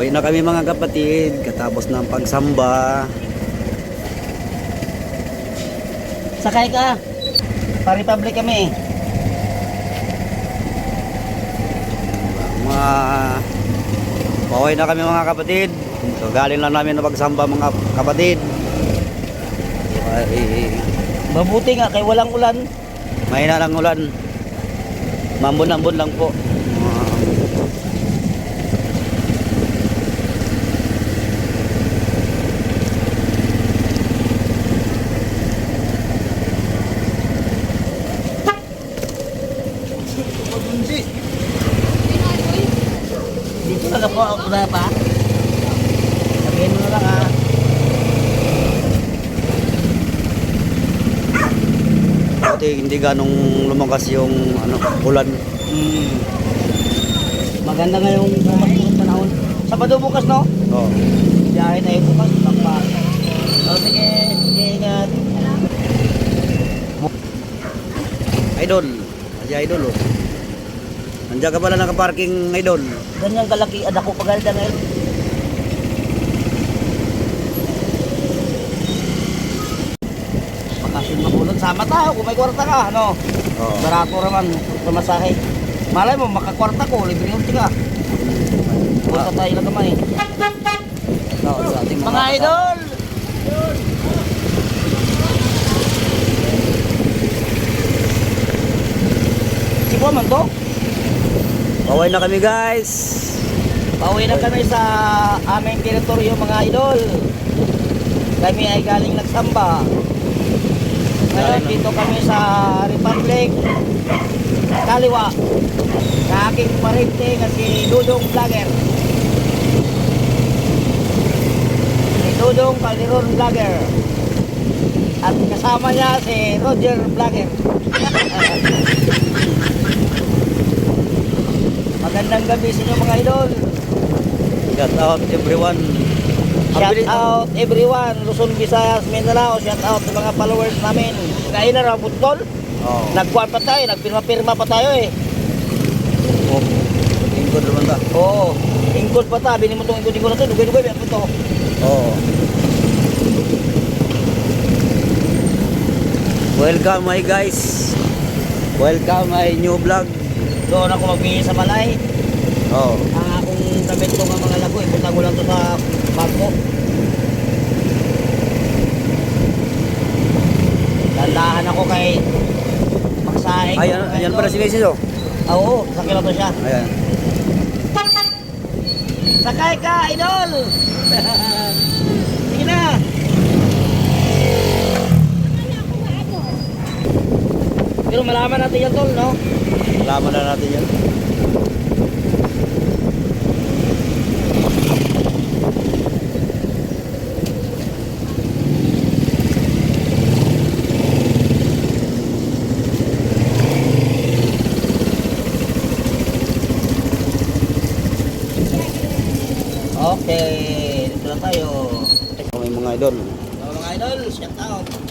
Uwi na kami mga kapatid, katapos ng pagsamba. Sakay ka. Pa-republic kami. Mga Pauwi na kami mga kapatid. So, galing lang namin na pagsamba mga kapatid. Ay, Mabuti nga kay walang ulan. mahina lang ulan. Mambon-ambon lang po. Dito na po ako na pa. Sabihin mo na lang ha. Buti hindi ganong lumakas yung ano, ulan. Hmm. Maganda nga yung bukas ng panahon. Sabado bukas no? Oh. Biyahe tayo bukas. Takpa. O sige, sige ingat. Idol. Si Idol oh. Nandiyan ka pala nakaparking Idol. Ganyan kalaki anak ko pagalda ngayon. Bakasyon makulot. Sama tayo kung may kwarta ka. Ano? Oh. Barato naman. Pamasahe. Malay mo, makakwarta ko. Libre yung tika. Punta tayo na kamay. No, sa ating Mga idol! Sipo man to? Pauwi na kami guys. Pauwi na kami sa aming teritoryo mga idol. Kami ay galing nagsamba. Ngayon dito kami sa Republic Kaliwa. Sa aking parente na si Dudong Vlogger. Si Dudong Calderon Vlogger. At kasama niya si Roger Vlogger. Magandang gabi sa inyo mga idol. Shout out everyone. Shout out everyone, Luzon, Visayas, Mindanao. Shout out sa mga followers namin. Ngayon na lang football. Oh. Nagkuhan pa tayo, nagpirma-pirma pa tayo eh. Oh. Lingkod naman ba? Oo. Ingkod pa ta, bini mo itong ingkod-ingkod na ito. Dugay-dugay, biyak mo ito. Oo. Welcome my guys. Welcome my new vlog. Doon ako magbihis sa balay. Oh. Ang akong damit ko nga mga lago, ipunta ko lang ito sa bangko. Dandahan ako kay Magsaing. Ayan, ayan pala si Macy's oh. Ah, Oo, sakit na to siya. Ayan. Sakay ka, idol! Sige na! Pero malaman natin yan, tol, no? Malaman na natin yan. Okay, dito na tayo. May mga idol. Mga idol, shout out.